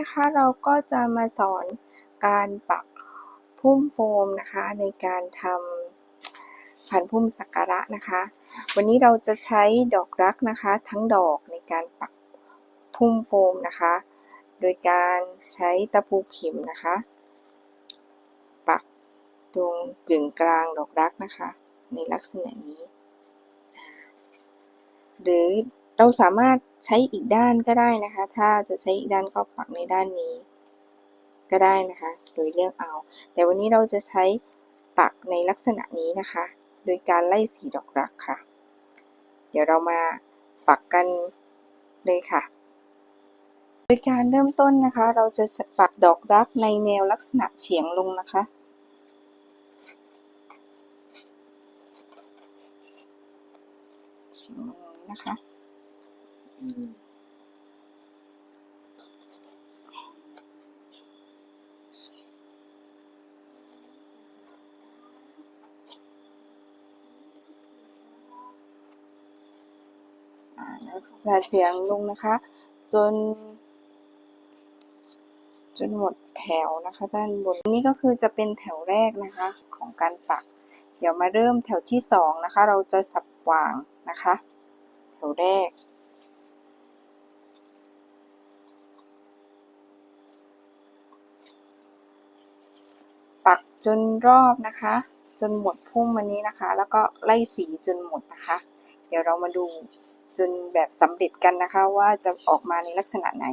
นะคะ เราก็จะมาสอนการปักพุ่มโฟมนะคะ ในการทำพันพุ่มสักการะนะคะ วันนี้เราจะใช้ดอกรักนะคะ ทั้งดอกในการปักพุ่มโฟมนะคะ โดยการใช้ตะปูเข็มนะคะ ปักตรงกึ่งกลางดอกรักนะคะ ในลักษณะนี้ หรือ เราสามารถใช้อีกด้านก็ได้นะคะ ถ้าจะใช้อีกด้านก็ปักในด้านนี้ ก็ได้นะคะ โดยเลือกเอา แต่วันนี้เราจะใช้ปักในลักษณะนี้นะคะ โดยการไล่สีดอกรักค่ะ เดี๋ยวเรามาปักกันเลยค่ะ โดยการเริ่มต้นนะคะ เราจะปักดอกรักในแนวลักษณะเฉียงลงนะคะเฉียงลงนี้นะคะ อ่าลักษณะเฉียงลงนะคะ จน จนหมดแถวนะคะด้านบนนี่ก็คือจะเป็นแถวแรกนะคะของการปัก เดี๋ยวมาเริ่มแถวที่สองนะคะ เราจะสับวางนะคะ แถวแรก จนรอบนะคะ จนหมดพุ่มวันนี้นะคะ แล้วก็ไล่สีจนหมดนะคะ เดี๋ยวเรามาดูจนแบบสำเร็จกันนะคะว่าจะออกมาในลักษณะไหน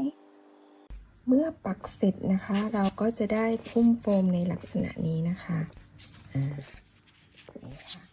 เมื่อปักเสร็จนะคะ เราก็จะได้พุ่มโฟมในลักษณะนี้นะคะอ่านี่ค่ะ